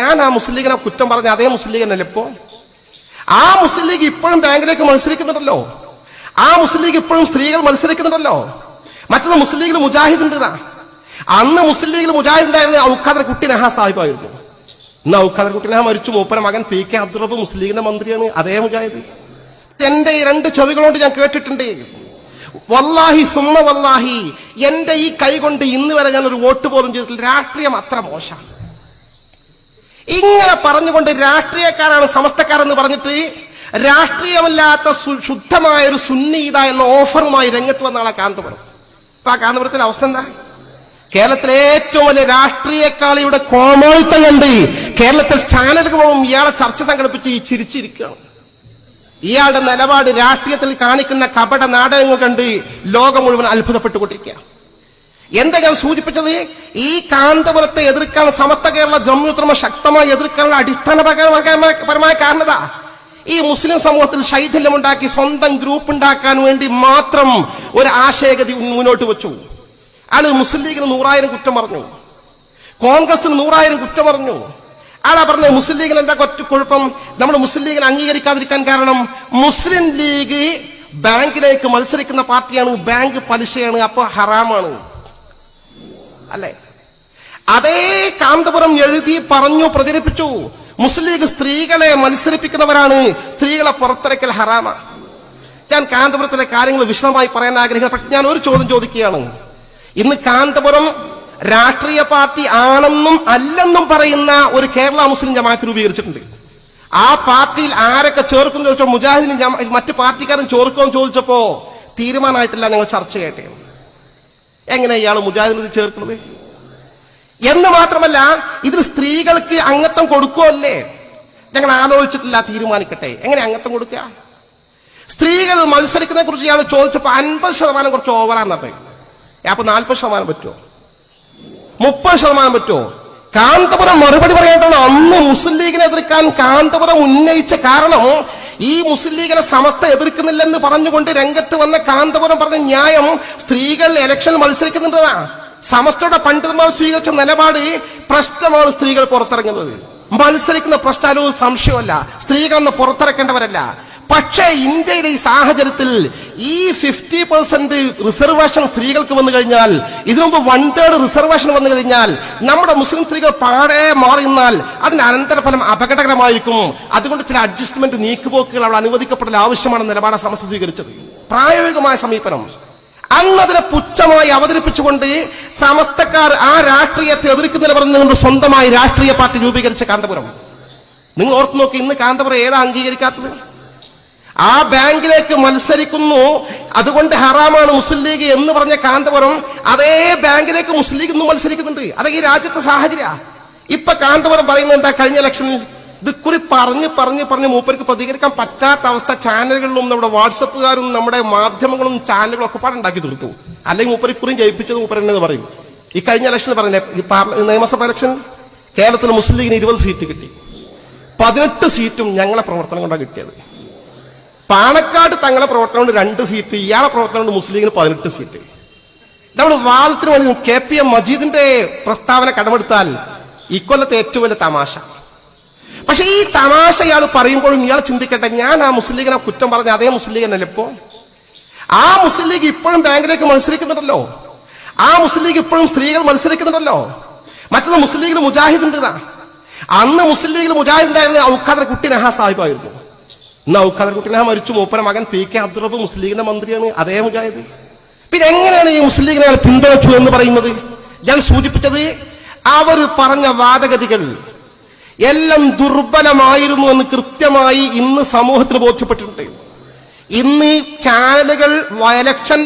ഞാൻ ആ മുസ്ലിം ലീഗിനെ കുറ്റം പറഞ്ഞ അതേ മുസ്ലിം ലീഗനല്ലേ ഇപ്പോ? ആ മുസ്ലിം ലീഗ് ഇപ്പോഴും ബാങ്കിലേക്ക് മത്സരിക്കുന്നുണ്ടല്ലോ. ആ മുസ്ലിം ലീഗ് ഇപ്പോഴും സ്ത്രീകൾ മത്സരിക്കുന്നുണ്ടല്ലോ. മറ്റൊന്ന് മുസ്ലിം ലീഗിൽ മുജാഹിദ് ഉണ്ട് അന്ന് മുസ്ലിം ലീഗിൽ മുജാഹിദ് ഉണ്ടായിരുന്ന ഔഖാദർ കുട്ടി നഹാ സാഹിബായിരുന്നു ഇന്ന് ഔഖാദർ കുട്ടി നഹ മരിച്ചു. മൂപ്പര മകൻ പി കെ അബ്ദുൾ റബ്ബ് മുസ്ലിം ലീഗിന്റെ മന്ത്രിയാണ്. അതേ മുജാഹിദ്. എന്റെ ഈ രണ്ട് ചെവികളോട് ഞാൻ കേട്ടിട്ടുണ്ട്. വല്ലാഹി സുമ്മ വല്ലാഹി. എന്റെ ഈ കൈ കൊണ്ട് ഇന്ന് വരെ ഞാൻ ഒരു വോട്ട് പോലും ചെയ്തിട്ടില്ല. രാഷ്ട്രീയം അത്ര മോശം ഇങ്ങനെ പറഞ്ഞുകൊണ്ട് രാഷ്ട്രീയക്കാരാണ് സമസ്തക്കാരെന്ന് പറഞ്ഞിട്ട് രാഷ്ട്രീയമല്ലാത്ത ശുദ്ധമായ ഒരു സുന്നീത എന്ന ഓഫറുമായി രംഗത്ത് വന്ന കാന്തപുരം. അപ്പൊ ആ കാന്തപുരത്തിന്റെ അവസ്ഥ എന്താ? കേരളത്തിലെ ഏറ്റവും വലിയ രാഷ്ട്രീയക്കാളിയുടെ കോമോളിത്തം കണ്ട് കേരളത്തിൽ ചാനലുകൾ പോകും ഇയാളെ ചർച്ച സംഘടിപ്പിച്ച് ഈ ചിരിച്ചിരിക്കുകയാണ്. ഇയാളുടെ നിലപാട് രാഷ്ട്രീയത്തിൽ കാണിക്കുന്ന കപട നാടകങ്ങൾ കണ്ട് ലോകം മുഴുവൻ അത്ഭുതപ്പെട്ടുകൊണ്ടിരിക്കുക എന്താ ഞാൻ സൂചിപ്പിച്ചത്? ഈ കാന്തപുരത്തെ എതിർക്കാൻ സമസ്ത കേരള ജമ്മുത്രമ ശക്തമായി എതിർക്കാനുള്ള അടിസ്ഥാനപരമായ കാരണത. ഈ മുസ്ലിം സമൂഹത്തിൽ ശൈഥല്യമുണ്ടാക്കി സ്വന്തം ഗ്രൂപ്പ് ഉണ്ടാക്കാൻ വേണ്ടി മാത്രം ഒരു ആശയഗതി മുന്നോട്ട് വെച്ചു. ആൾ മുസ്ലിം ലീഗിന് നൂറായിരം കുറ്റം പറഞ്ഞു. കോൺഗ്രസിന് നൂറായിരം കുറ്റം പറഞ്ഞു. ആളാ പറഞ്ഞത് മുസ്ലിം ലീഗിന് എന്താ കുഴപ്പം? നമ്മൾ മുസ്ലിം ലീഗിനെ അംഗീകരിക്കാതിരിക്കാൻ കാരണം മുസ്ലിം ലീഗ് ബാങ്കിലേക്ക് മത്സരിക്കുന്ന പാർട്ടിയാണ്. ബാങ്ക് പലിശയാണ്. അപ്പൊ ഹറാമാണ്. അല്ലേ? അതേ കാന്തപുരം എഴുതി പറഞ്ഞു പ്രചരിപ്പിച്ചു. മുസ്ലിം ലീഗ് സ്ത്രീകളെ മത്സരിപ്പിക്കുന്നവരാണ് സ്ത്രീകളെ പുറത്തിറക്കൽ ഹറാമ. ഞാൻ കാന്തപുരത്തിലെ കാര്യങ്ങൾ വിശദമായി പറയാൻ ആഗ്രഹിക്കുന്നു. പക്ഷെ ഞാൻ ഒരു ചോദ്യം ചോദിക്കുകയാണ്. ഇന്ന് കാന്തപുരം രാഷ്ട്രീയ പാർട്ടി ആണെന്നും അല്ലെന്നും പറയുന്ന ഒരു കേരള മുസ്ലിം ജമാഅത്ത് രൂപീകരിച്ചിട്ടുണ്ട്. ആ പാർട്ടിയിൽ ആരൊക്കെ ചേർക്കും ചോദിച്ചോ മുജാഹിദിനും മറ്റു പാർട്ടിക്കാരും ചേർക്കുമെന്ന് ചോദിച്ചപ്പോ തീരുമാനമായിട്ടില്ല. ഞങ്ങൾ ചർച്ച ചെയ്യട്ടെ. എങ്ങനെ ഇയാൾ മുജാഹിദിന് ചേർക്കുന്നത്? എന്ന് മാത്രമല്ല ഇതിൽ സ്ത്രീകൾക്ക് അംഗത്വം കൊടുക്കുമല്ലേ ഞങ്ങൾ ആലോചിച്ചിട്ടില്ല തീരുമാനിക്കട്ടെ. എങ്ങനെ അംഗത്വം കൊടുക്കുക? സ്ത്രീകൾ മത്സരിക്കുന്നതിനെ കുറിച്ച് ഇയാൾ ചോദിച്ചപ്പോൾ അൻപത് ശതമാനം കുറച്ച് ഓവറാന്ന് പറഞ്ഞു അപ്പൊ നാൽപ്പത് ശതമാനം പറ്റുമോ മുപ്പത് ശതമാനം പറ്റുമോ കാന്തപുരം മറുപടി പറയേണ്ടതാണ്. അന്ന് മുസ്ലിം ലീഗിനെ എതിർക്കാൻ കാന്തപുരം ഉന്നയിച്ച കാരണം ഈ മുസ്ലിം ലീഗിനെ സമസ്ത എതിർക്കുന്നില്ലെന്ന് പറഞ്ഞുകൊണ്ട് രംഗത്ത് വന്ന കാന്തപുരം പറഞ്ഞ ന്യായം സ്ത്രീകൾ ഇലക്ഷൻ മത്സരിക്കുന്നുണ്ടതാ. സമസ്തയുടെ പണ്ഡിതന്മാർ സ്വീകരിച്ച നിലപാട് പ്രശ്നമാണ് സ്ത്രീകൾ പുറത്തിറങ്ങുന്നത്. മത്സരിക്കുന്ന പ്രശ്നവും സംശയമല്ല. സ്ത്രീകളെന്ന് പുറത്തിറക്കേണ്ടവരല്ല. പക്ഷേ ഇന്ത്യയിലെ ഈ സാഹചര്യത്തിൽ ഈ ഫിഫ്റ്റി പെർസെന്റ് റിസർവേഷൻ സ്ത്രീകൾക്ക് വന്നു കഴിഞ്ഞാൽ ഇതിനു മുമ്പ് വൺ തേർഡ് റിസർവേഷൻ വന്നു കഴിഞ്ഞാൽ നമ്മുടെ മുസ്ലിം സ്ത്രീകൾ പാടെ മാറിയെന്നാൽ അതിന് അനന്തരഫലം അപകടകരമായിരിക്കും. അതുകൊണ്ട് ചില അഡ്ജസ്റ്റ്മെന്റ് നീക്കുപോക്കുകൾ അവിടെ അനുവദിക്കപ്പെടൽ ആവശ്യമാണ് നിലപാട് സമസ്ത സ്വീകരിച്ചത്. പ്രായോഗികമായ സമീപനം. അന്നതിനെ പുച്ഛമായി അവതരിപ്പിച്ചുകൊണ്ട് സമസ്തക്കാർ ആ രാഷ്ട്രീയത്തെ എതിർക്കുന്നതിന് പറഞ്ഞുകൊണ്ട് സ്വന്തമായി രാഷ്ട്രീയ പാർട്ടി രൂപീകരിച്ച കാന്തപുരം. നിങ്ങൾ ഓർത്തു നോക്കി ഇന്ന് കാന്തപുരം ഏതാ അംഗീകരിക്കാത്തത്? ആ ബാങ്കിലേക്ക് മത്സരിക്കുന്നു. അതുകൊണ്ട് ഹറാമാണ് മുസ്ലിം ലീഗ് എന്ന് പറഞ്ഞ കാന്തപുരം അതേ ബാങ്കിലേക്ക് മുസ്ലിം ലീഗ് ഇന്ന് മത്സരിക്കുന്നുണ്ട്. അത് ഈ രാജ്യത്തെ സാഹചര്യ. ഇപ്പൊ കാന്തപുരം പറയുന്നത് എന്താ? കഴിഞ്ഞ ഇലക്ഷനിൽ കുറി പറഞ്ഞ് പറഞ്ഞ് പറഞ്ഞ് മൂപ്പർക്ക് പ്രതികരിക്കാൻ പറ്റാത്ത അവസ്ഥ ചാനലുകളിലും നമ്മുടെ വാട്സപ്പുകാരും നമ്മുടെ മാധ്യമങ്ങളും ചാനലുകളും ഒക്കെ പാടുണ്ടാക്കി തീർത്തു. അല്ലെങ്കിൽ മൂപ്പർ കുറിയും ജയിപ്പിച്ചത് മൂപ്പർ എന്നത് പറയും. ഈ കഴിഞ്ഞ ഇലക്ഷനിൽ പറഞ്ഞ നിയമസഭ ഇലക്ഷൻ കേരളത്തിൽ മുസ്ലിം ലീഗിന് ഇരുപത് സീറ്റ് കിട്ടി. പതിനെട്ട് സീറ്റും ഞങ്ങളെ പ്രവർത്തനം കൊണ്ടാണ് കിട്ടിയത്. പാണക്കാട് തങ്ങളെ പ്രവർത്തനം കൊണ്ട് രണ്ട് സീറ്റ് ഇയാളെ പ്രവർത്തനം കൊണ്ട് മുസ്ലിം ലീഗിന് പതിനെട്ട് സീറ്റ്. നമ്മൾ വാദത്തിന് വേണ്ടി കെ പി എം മജീദിന്റെ പ്രസ്താവന കടമെടുത്താൽ ഇക്കൊല്ലത്തെ ഏറ്റവും വലിയ തമാശ. പക്ഷെ ഈ തമാശ ഇയാൾ പറയുമ്പോഴും ഇയാൾ ചിന്തിക്കട്ടെ ഞാൻ ആ മുസ്ലിം ലീഗിനെ കുറ്റം പറഞ്ഞ അതേ മുസ്ലിം ലീഗ് തന്നെ ഇപ്പോ? ആ മുസ്ലിം ലീഗ് ഇപ്പോഴും ബാങ്കിലേക്ക് മത്സരിക്കുന്നുണ്ടല്ലോ. ആ മുസ്ലിം ലീഗ് ഇപ്പോഴും സ്ത്രീകൾ മത്സരിക്കുന്നുണ്ടല്ലോ. മറ്റൊന്ന് മുസ്ലിം ലീഗിൽ മുജാഹിദ് ഉണ്ട് അന്ന് മുസ്ലിം ലീഗിൽ മുജാഹിദ് ഉണ്ടായിരുന്ന ഔഖാദർ കുട്ടി നഹാ സാഹിബായിരുന്നു ഇന്ന് കുട്ടിനെ കുട്ടി മരിച്ചു. മൂപ്പര മകൻ പി കെ അബ്ദുൾ റബ്ബ് മുസ്ലിം ലീഗിന്റെ മന്ത്രിയാണ്. അതേ മുജാഹിദ്. പിന്നെ എങ്ങനെയാണ് ഈ മുസ്ലിം ലീഗിനെ പിന്തുണച്ചു എന്ന് പറയുന്നത്? ഞാൻ സൂചിപ്പിച്ചത് അവർ പറഞ്ഞ വാദഗതികൾ എല്ലാം ദുർബലമായിരുന്നു എന്ന് കൃത്യമായി ഇന്ന് സമൂഹത്തിന് ബോധ്യപ്പെട്ടിട്ടുണ്ട്. ഇന്ന് ചാനലുകൾ ഇലക്ഷൻ